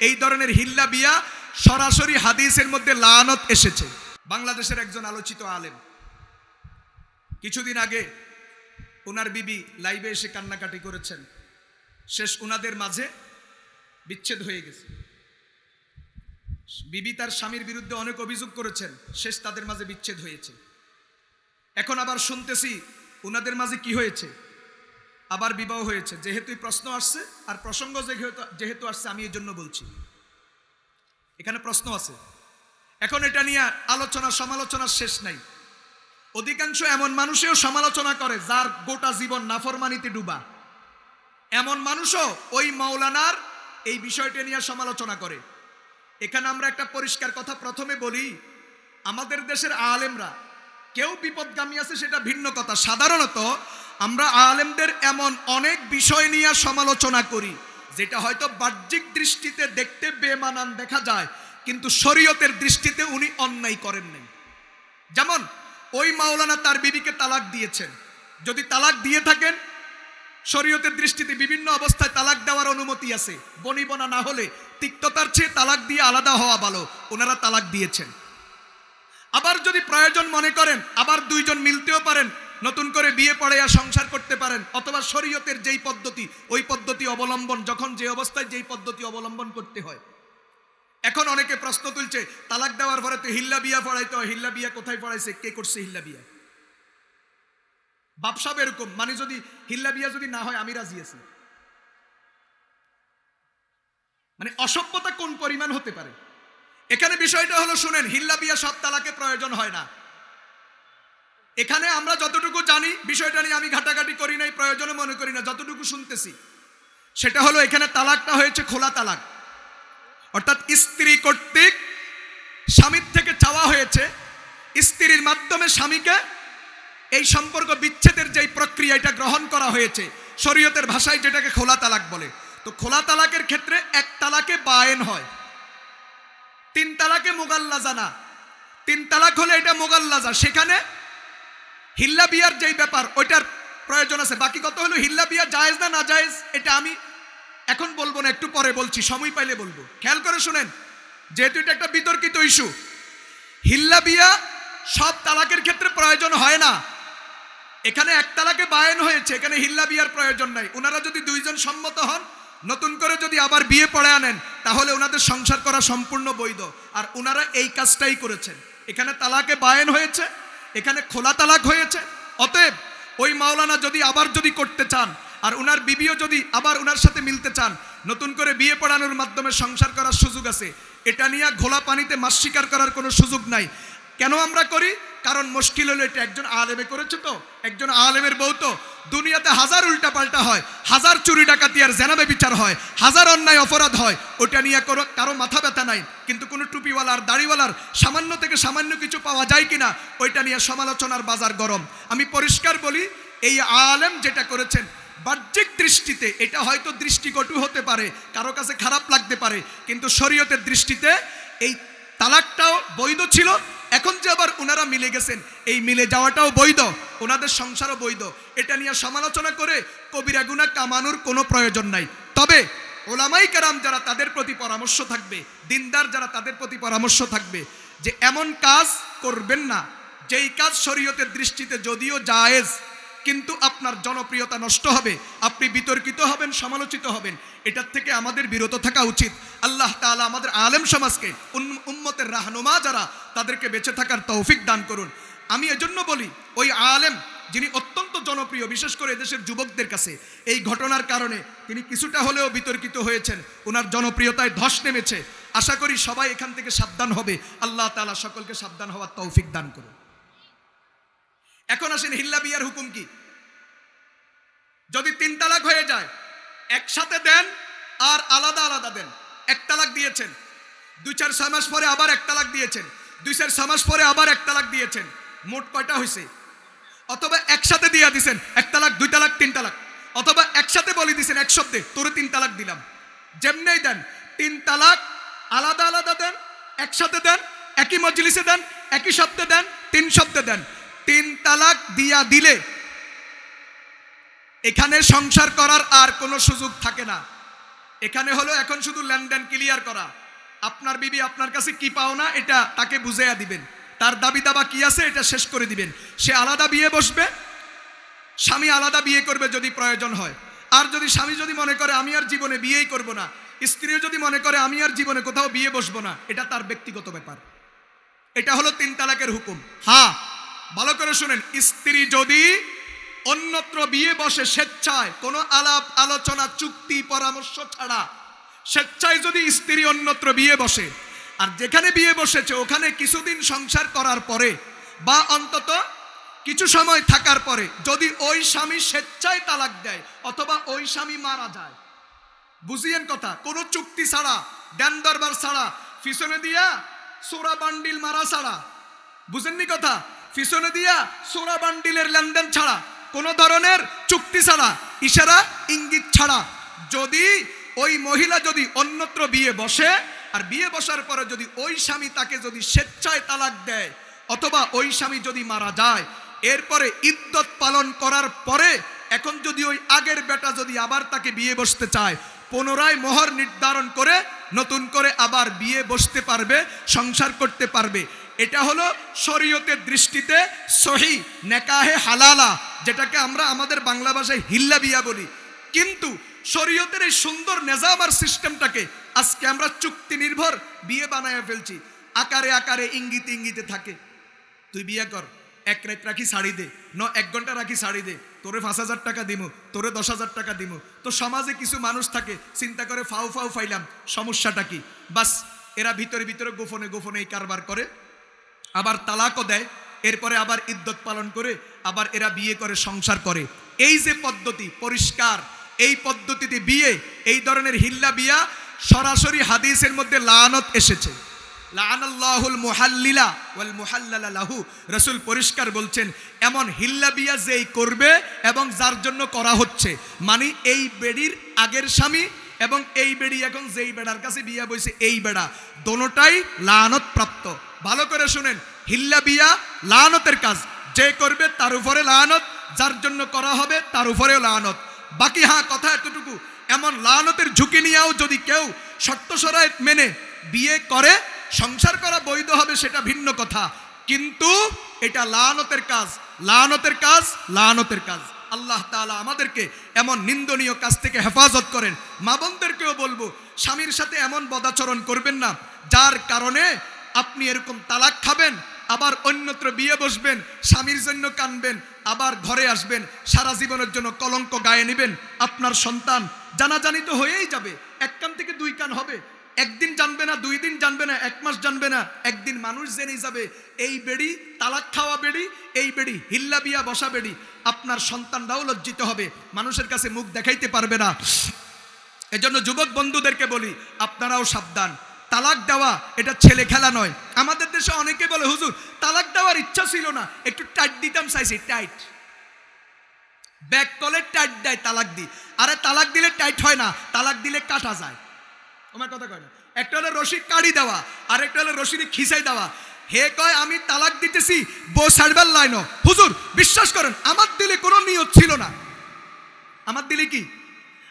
এই ধরনের হিল্লা বিয়া সরাসরি হাদিসের মধ্যে লানত এসেছে। বাংলাদেশের একজন আলোচিত আলেম। কিছুদিন আগে ওনার বিবি লাইভে এসে কান্নাকাটি করেছেন। শেষ ওনাদের মাঝে বিচ্ছেদ হয়ে গেছে। বিবি তার স্বামীর বিরুদ্ধে অনেক অভিযোগ করেছেন, শেষ তাদের মাঝে বিচ্ছেদ হয়েছে। এখন আবার শুনতেছি ওনাদের মাঝে কি হয়েছে। আবার বিবাহ হয়েছে। যেহেতু প্রশ্ন আসছে, আর প্রসঙ্গ যেহেতু যেহেতু আসছে, আমি এই জন্য বলছি। এখানে প্রশ্ন আছে। এখন এটা নিয়ে আলোচনা, সমালোচনার শেষ নাই। অধিকাংশ এমন মানুষেও সমালোচনা করে, যার গোটা জীবন নাফরমানিতে ডুবা। এমন মানুষও ওই মাওলানার এই বিষয়টা নিয়ে সমালোচনা করে। এখানে আমরা একটা পরিষ্কার কথা প্রথমে বলি, আমাদের দেশের আলেমরা কেউ বিপদগামী আছে সেটা ভিন্ন কথা। সাধারণত আমরা আলেমদের এমন অনেক বিষয় নিয়ে সমালোচনা করি, যেটা হয়তো বাহ্যিক দৃষ্টিতে দেখতে বেমানান দেখা যায়, কিন্তু শরীয়তের দৃষ্টিতে উনি অন্যায় করেন নাই। যেমন, ওই মাওলানা তার বিবিকে তালাক দিয়েছেন। যদি তালাক দিয়ে থাকেন, শরীয়তের দৃষ্টিতে বিভিন্ন অবস্থায় তালাক দেওয়ার অনুমতি আছে। বনিবনা না হলে তিক্ততার চেয়ে তালাক দিয়ে আলাদা হওয়া ভালো, ওনারা তালাক দিয়েছেন। আবার যদি প্রয়োজন মনে করেন, আবার দুইজন মিলতেও পারেন নতুন করে বিয়ে পড়াইয়া সংসার করতে পারেন, অথবা শরীয়তের যেই পদ্ধতি, ওই পদ্ধতি অবলম্বন, যখন যে অবস্থায় যেই পদ্ধতি অবলম্বন করতে হয়। এখন অনেকে প্রশ্ন তুলছে, তালাক দেওয়ার পরে তো হিল্লা বিয়া পড়াইতে হয়, হিল্লা বিয়া কোথায় পড়াইছে, কে করছে হিল্লা বিয়া? বাপসাব এরকম মানে যদি হিল্লা বিয়া যদি না হয়, আমি রাজি আছি। মানে অসভ্যতা কোন পরিমাণ হতে পারে? এখানে বিষয়টা হলো, শুনেন, হিল্লা বিয়া সব তালাকে প্রয়োজন হয় না। এখানে আমরা যতটুকু জানি, বিষয়টা নিয়ে আমি ঘাটাঘাটি করি নাই প্রয়োজনও মনে করি না, যতটুকু শুনতেছি। সেটা হলো এখানে তালাকটা হয়েছে খোলা তালাক। অর্থাৎ স্ত্রী কর্তৃক স্বামীর থেকে চাওয়া হয়েছে, স্ত্রীর মাধ্যমে স্বামীকে এই সম্পর্ক বিচ্ছেদের যেই প্রক্রিয়া, এটা গ্রহণ করা হয়েছে, শরীয়তের ভাষায় যেটাকে খোলা তালাক বলে। তো খোলা তালাকের ক্ষেত্রে এক তালাকে বায়েন হয়, তিন তালাকে মোগাল্লাজা না তিন তালাক হলে এটা মোগাল্লাজা। সেখানে হিল্লা বিয়ার যেই ব্যাপার, ওইটার প্রয়োজন আছে। বাকি কত হলো হিল্লা বিয়া জায়েজ না না জায়েজ, এটা আমি এখন বলব না, একটু পরে বলছি, সময় পাইলে বলব। খেয়াল করে শুনেন, যেহেতু এটা একটা বিতর্কিত ইস্যু হিল্লা বিয়া সব তালাকের ক্ষেত্রে প্রয়োজন হয় না। এখানে এক তালাকে বায়ন হয়েছে, এখানে হিল্লা বিয়ার প্রয়োজন নাই। ওনারা যদি দুইজন সম্মত হন, নতুন করে যদি আবার বিয়ে পড়ে আনেন, তাহলে ওনাদের সংসার করা সম্পূর্ণ বৈধ। আর ওনারা এই কাজটাই করেছেন। এখানে তালাকে বায়ন হয়েছে এখানে খোলা তালাক হয়েছে। অতএব ওই মাওলানা যদি আবার যদি করতে চান, আর ওনার বিবিও যদি আবার ওনার সাথে মিলতে চান, নতুন করে বিয়ে পড়ানোর মাধ্যমে সংসার করার সুযোগ আছে। এটা নিয়ে ঘোলা পানিতে মাছ শিকার করার কোনো সুযোগ নাই। কেন আমরা করি? কারণ মুশকিল হলো এটা একজন আলেমে করেছে তো, একজন আলেমের বউ তো। দুনিয়াতে হাজার উল্টা পাল্টা হয়, হাজার চুরি ডাকাতি আর জেনাবে বিচার হয়, হাজার অন্যায় অপরাধ হয়, ওটা নিয়ে করো কারও মাথা ব্যথা নাই। কিন্তু কোনো টুপিওয়ালার, দাড়িওয়ালার সামান্য থেকে সামান্য কিছু পাওয়া যায় কিনা, ওইটা নিয়ে সমালোচনার বাজার গরম। আমি পরিষ্কার বলি, এই আলেম যেটা করেছেন, বাহ্যিক দৃষ্টিতে এটা হয়তো দৃষ্টিকটু হতে পারে, কারও কাছে খারাপ লাগতে পারে, কিন্তু শরীয়তের দৃষ্টিতে এই তালাকটাও বৈধ ছিল এখন যে আবার ওনারা মিলে গেছেন, এই মিলে যাওয়াটাও বৈধ ওনাদের সংসারও বৈধ। এটা নিয়ে সমালোচনা করে কবিরা গুণা কামানোর কোনো প্রয়োজন নাই। তবে ওলামাই কারাম যারা তাদের প্রতি পরামর্শ থাকবে, দিনদার যারা তাদের প্রতি পরামর্শ থাকবে, যে এমন কাজ করবেন না, যেই কাজ শরীয়তের দৃষ্টিতে যদিও জায়েজ, কিন্তু আপনার জনপ্রিয়তা নষ্ট হবে, আপনি বিতর্কিত হবেন, সমালোচিত হবেন, এটার থেকে আমাদের বিরত থাকা উচিত। আল্লাহ তাআলা আমাদের আলেম সমাজকে উন- রাহনুমা যারা, তাদেরকে বেঁচে থাকার তৌফিক দান করুন। আমি এজন্য বলি, ওই আলেম যিনি অত্যন্ত জনপ্রিয়, বিশেষ করে এদেশের যুবকদের কাছে, এই ঘটনার কারণে তিনি কিছুটা হলেও বিতর্কিত হয়েছেন। ওনার জনপ্রিয়তায় ধস নেমেছে। আশা করি সবাই এখান থেকে সাবধান হবে। আল্লাহ তাআলা সকলকে সাবধান হওয়ার তৌফিক দান করুন। এখন আসেন হিল্লা বিয়ার হুকুম কি? যদি তিন তালাক হয়ে যায়, একসাথে দেন আর আলাদা আলাদা দেন। এক তালাক দিয়েছেন। দুই চার ছয় মাস পরে আবার এক তালাক দিয়েছেন। দুই চার ছয় মাস পরে আবার এক তালাক দিয়েছেন। মোট কয়টা হয়েছে অথবা একসাথে দিয়ে দিছেন এক তালাক দুই তালাক তিন তালাক অথবা একসাথে বলে দিছেন এক শব্দে, তোরে তিন তালাক দিলাম। যেমনেই দেন তিন তালাক আলাদা আলাদা দেন, একসাথে দেন, একই মজলিসে দেন, একই শব্দে দেন, তিন শব্দে দেন। তিন তালাক দিয়া দিলে এখানে সংসার করার আর কোনো সুযোগ থাকে না। এখানে হলো এখন শুধু লেনদেন ক্লিয়ার করা। আপনার বিবি আপনার কাছে কি পাও না, এটা তাকে বুঝাইয়া দিবেন। তার দাবি দাবা কি আছে, এটা শেষ করে দিবেন। সে আলাদা বিয়ে বসবে, স্বামী আলাদা বিয়ে করবে যদি প্রয়োজন হয়। আর যদি স্বামী যদি মনে করে, আমি আর জীবনে বিয়েই করব না। স্ত্রীও যদি মনে করে, আমি আর জীবনে কোথাও বিয়ে বসবো না, এটা তার ব্যক্তিগত ব্যাপার। এটা হলো তিন তালাকের হুকুম। হ্যাঁ ভালো করে শুনেন। স্ত্রী যদি অন্যত্র বিয়ে বসে স্বেচ্ছায় কোনো আলাপ, আলোচনা, চুক্তি, পরামর্শ ছাড়া স্বেচ্ছায় যদি স্ত্রী অন্যত্র বিয়ে বসে, আর যেখানে বিয়ে বসেছে ওখানে কিছুদিন সংসার করার পরে, বা অন্তত কিছু সময় থাকার পরে, যদি ওই স্বামী স্বেচ্ছায় তালাক দেয়, অথবা ওই স্বামী মারা যায়। বুঝিয়েন কথা, কোনো চুক্তি ছাড়া দেন দরবার ছাড়া, পিছনে দিয়া সোরা বান্ডিল মারা ছাড়া। বুঝেননি কথা? পিছনে দিয়া সোরা বান্ডিলের লেনদেন ছাড়া, কোনো ধরনের চুক্তি ছাড়া, ইশারা, ইঙ্গিত ছাড়া। যদি ওই মহিলা যদি অন্যত্র বিয়ে বসে, আর বিয়ে বসার পরে যদি ওই স্বামী তাকে যদি স্বেচ্ছায় তালাক দেয়, অথবা ওই স্বামী যদি মারা যায়, এরপরে ইদ্যত পালন করার পরে এখন যদি ওই আগের বেটা যদি আবার তাকে বিয়ে বসতে চায়, পুনরায় মোহর নির্ধারণ করে নতুন করে আবার বিয়ে বসতে পারবে, সংসার করতে পারবে। এটা হলো শরীয়তের দৃষ্টিতে সহি, নেকাহে হালালা, যেটাকে আমরা আমাদের বাংলা ভাষায় হিল্লা বিয়া বলি। কিন্তু শরীয়তের এই সুন্দর নেজাম আর সিস্টেমটাকে আজকে আমরা চুক্তি নির্ভর বিয়ে বানায় ফেলছি। আকারে আকারে ইঙ্গিতে ইঙ্গিতে থাকে। তুই বিয়ে কর, এক রাত রাখি শাড়ি দে, ন, এক ঘণ্টা রাখি শাড়ি দে, তোরে পাঁচ হাজার টাকা দিমু, তোরে দশ হাজার টাকা দিমু। তো সমাজে কিছু মানুষ থাকে, চিন্তা করে ফাউ ফাউ ফাইলাম, সমস্যাটা কি? বাস, এরা ভিতরে ভিতরে গোপনে গোপনে এই কারবার করে, আবার তালাকও দেয়, এরপরে আবার ইদ্যত পালন করে, আবার এরা বিয়ে করে, সংসার করে। এই যে পদ্ধতি, পরিষ্কার এই পদ্ধতিতে বিয়ে, এই ধরনের হিল্লা বিয়া সরাসরি হাদিসের মধ্যে লানত এসেছে। লানাল্লাহুল মুহাল্লিলা ওয়াল মুহাল্লালা লাহু। রাসূল পরিষ্কার বলছেন, এমন হিল্লা বিয়া যেই করবে এবং যার জন্য করা হচ্ছে মানে এই বেডির আগের স্বামী এবং এই বেড়ি এখন যেই বেড়ার কাছে বিয়া বইছে, এই বেড়া, দোনোটাই লানত প্রাপ্ত ভালো করে শুনেন, হিল্লা বিয়া লানতের কাজ, যে করবে তার উপরে লানত, যার জন্য করা হবে তার উপরেও লানত। বাকি হ্যাঁ কথা এতটুকু। এমন লানতের ঝুঁকি নিয়েও যদি কেউ শর্ত সরায় মেনে বিয়ে করে, সংসার করা বৈধ হবে সেটা ভিন্ন কথা। কিন্তু এটা লানতের কাজ লানতের কাজ লানতের কাজ। আল্লাহ তাআলা আমাদেরকে এমন নিন্দনীয় কাজ থেকে হেফাজত করেন। মা বোনদেরকেও বলব, স্বামীর সাথে এমন বদাচরণ করবেন না, যার কারণে আপনি এরকম তালাক খাবেন আবার অন্যত্র বিয়ে বসবেন, স্বামীর জন্য কানবেন, আবার ঘরে আসবেন, সারা জীবনের জন্য কলঙ্ক গায়ে নেবেন। আপনার সন্তান জানাজানি তো হয়েই যাবে, এক কান থেকে দুই কান হবে। একদিন জানবে না, দুই দিন জানবে না, এক মাস জানবে না, একদিন মানুষ জেনে যাবে, এই বেড়ি তালাক খাওয়া বেড়ি, এই বেড়ি হিল্লা বিয়া বসা বেড়ি। আপনার সন্তানরাও লজ্জিত হবে, মানুষের কাছে মুখ দেখাইতে পারবে না। এজন্য যুবক বন্ধুদেরকে বলি, আপনারাও সাবধান। তালাক দেওয়া এটা ছেলে খেলা নয়। আমাদের দেশে অনেকে বলে, হুজুর, তালাক দেওয়ার ইচ্ছা ছিল না। একটু টাইট দিতাম চাইছি, টাইট। ব্যাক কলে টাইট দেয়, তালাক দি আরে তালাক দিলে টাইট হয় না, তালাক দিলে কাটা যায়। আমার কথা কয় না। একটা হলো রশি কাড়ি দেওয়া, আর একটা হলো রশিদি খিসাই দেওয়া। হে কয়, আমি তালাক দিতেছি বো সারবার লাইন হুজুর, বিশ্বাস করেন, আমার দিলে কোনো নিয়ত ছিল না। আমার দিলে কি?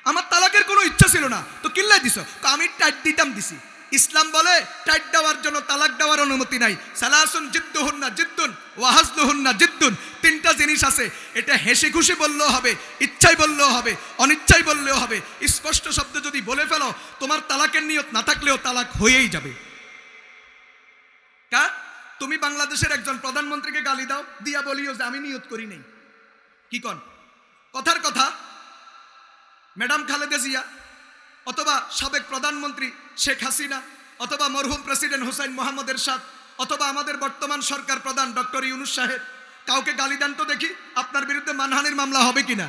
আমার তালাকের কোনো ইচ্ছা ছিল না। তো কিল্লাই তো আমি টাইট দিতাম দিছি। ইসলাম বলে, টাইট দেওয়ার জন্য তালাক দেওয়ার অনুমতি নাই। সালাসুন জিদ্দুহুন্না জিদ্দুন ওয়াহাজলুহুন্না জিদ্দুন। তিনটা জিনিস আছে। এটা হেসে খুশি বললেও হবে ইচ্ছাই বললেও হবে অনিচ্ছাই বললেও হবে। স্পষ্ট শব্দ যদি বলে ফেলো, তোমার তালাকের নিয়ত না থাকলেও তালাক হয়েই যাবে। কা? তুমি বাংলাদেশের একজন প্রধানমন্ত্রীকে গালি দাও, দিয়া বলিও যে আমি নিয়ত করি নাই। কি কন? কথার কথা, ম্যাডাম খালেদা জিয়া অথবা সাবেক প্রধানমন্ত্রী শেখ হাসিনা, অথবা মরহুম প্রেসিডেন্ট হুসাইন মোহাম্মদের এরশাদ, অথবা আমাদের বর্তমান সরকার প্রধান ডক্টর ইউনুস সাহেব, কাউকে গালি দেন তো দেখি আপনার বিরুদ্ধে মানহানির মামলা হবে কি না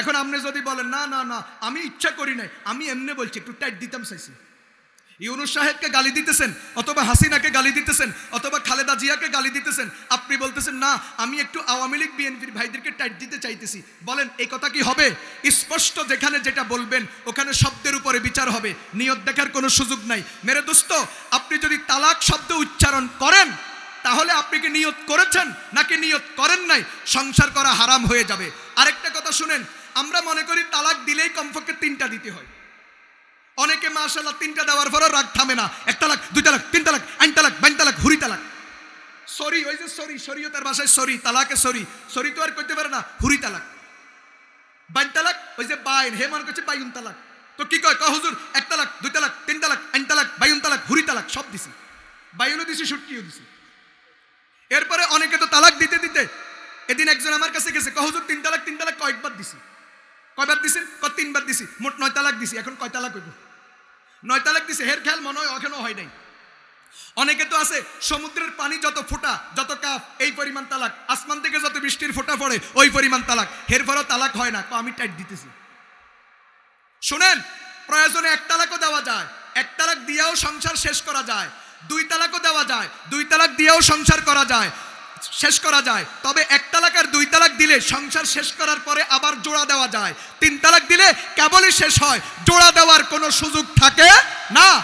এখন আপনি যদি বলেন, না না না, আমি ইচ্ছা করি নাই, আমি এমনি বলছি, একটু টাইট দিতাম চাইছি। ইউনুস সাহেবকে গালি দিতেছেন, অথবা হাসিনাকে গালি দিতেছেন, অথবা খালেদা জিয়াকে গালি দিতেছেন, আপনি বলতেছেন, না, আমি একটু আওয়ামী লীগ বিএনপির ভাইদেরকে টাইট দিতে চাইতেছি। বলেন, এই কথা কি হবে? স্পষ্ট যেখানে যেটা বলবেন, ওখানে শব্দের উপরে বিচার হবে। নিয়ত দেখার কোনো সুযোগ নাই। মেরে দোস্ত, আপনি যদি তালাক শব্দ উচ্চারণ করেন, তাহলে আপনি কি নিয়ত করেছেন, নাকি নিয়ত করেন নাই? সংসার করা হারাম হয়ে যাবে। আরেকটা কথা শুনেন, আমরা মনে করি তালাক দিলেই কমপক্ষে তিনটা দিতে হয়। অনেকে মাশাল্লাহ তিনটা দেওয়ার পরও রাগ থামে না। এক তালাক দুই তালাক তিন তালাক আইন তালাক বাইন তালাক হুরি তালাক সরি, ওই যে সরি সরিও তার বাসায় সরি, তালাকে সরি। সরি তো আর করতে পারে না হুরি তালাক বাইন তালাক ওই যে বাইন, হে মনে করছে বাইন তালাক তো কি কয়? হুজুর এক তালাক দুই তালাক তিন তালাক আইন তালাক বাইন তালাক হুরি তালাক সব দিছি। বাইনও দিছি, সুটকিও দিছি। এরপরে অনেকে তো তালাক দিতে দিতে এদিন একজন আমার কাছে গেছে হুজুর তিন তালাক তিন তালাক কয়েকবার দিছি। কয়বার দিছেন ক তিনবার দিছি। মোট নয় তালাক দিছি। এখন কয় তালাক হইব। নয় তালাক দিছে। হের খেয়াল মনে হয় এখনও হয় নাই। অনেকে তো আছে, সমুদ্রের পানি যত ফোঁটা, যত কাপ, এই পরিমাণ তালাক। আসমান থেকে যত বৃষ্টির ফোঁটা পড়ে, ওই পরিমাণ তালাক। হের পরেও তালাক হয় না। আমি টাইট দিতেছি। শোনেন, প্রয়োজনে এক তালাকও দেওয়া যায়। এক তালাক দিয়েও সংসার শেষ করা যায়। দুই তালাকও দেওয়া যায়। দুই তালাক দিয়েও সংসার করা যায়। শেষ করা যায়। তবে এক তালাক আর দুই তালাক দিলে সংসার শেষ করার পরে আবার জোড়া দেওয়া যায়। তিন তালাক দিলে কেবলই শেষ হয়। জোড়া দেওয়ার কোনো সুযোগ থাকে না।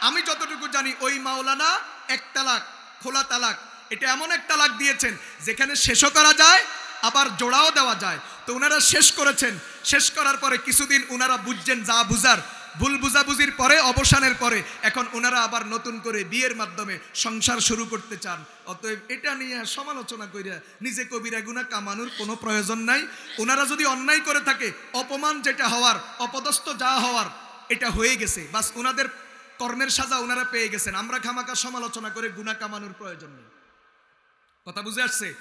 আমি যতটুকু জানি ওই মাওলানা এক তালাক, খোলা তালাক, এটা এমন এক তালাক দিয়েছেন, যেখানে শেষও করা যায়, আবার জোড়াও দেওয়া যায়। তো ওনারা শেষ করেছেন। শেষ করার পরে কিছুদিন ওনারা বুঝছেন যা বুঝার ভুল বুঝাবুঝির পরে, অবসানের পরে, এখন ওনারা আবার নতুন করে বিয়ের মাধ্যমে সংসার শুরু করতে চান। অতএব এটা নিয়ে সমালোচনা কইরা নিজে কবিরা গুণা কামানোর কোনো প্রয়োজন নাই। ওনারা যদি অন্যায় করে থাকে, অপমান যেটা হওয়ার, অপদস্থ যা হওয়ার, এটা হয়ে গেছে। বাস ওনাদের কর্মের সাজা ওনারা পেয়ে গেছেন। আমরা খামাকা সমালোচনা করে গুণা কামানোর প্রয়োজন নেই। কথা বুঝে আসছে?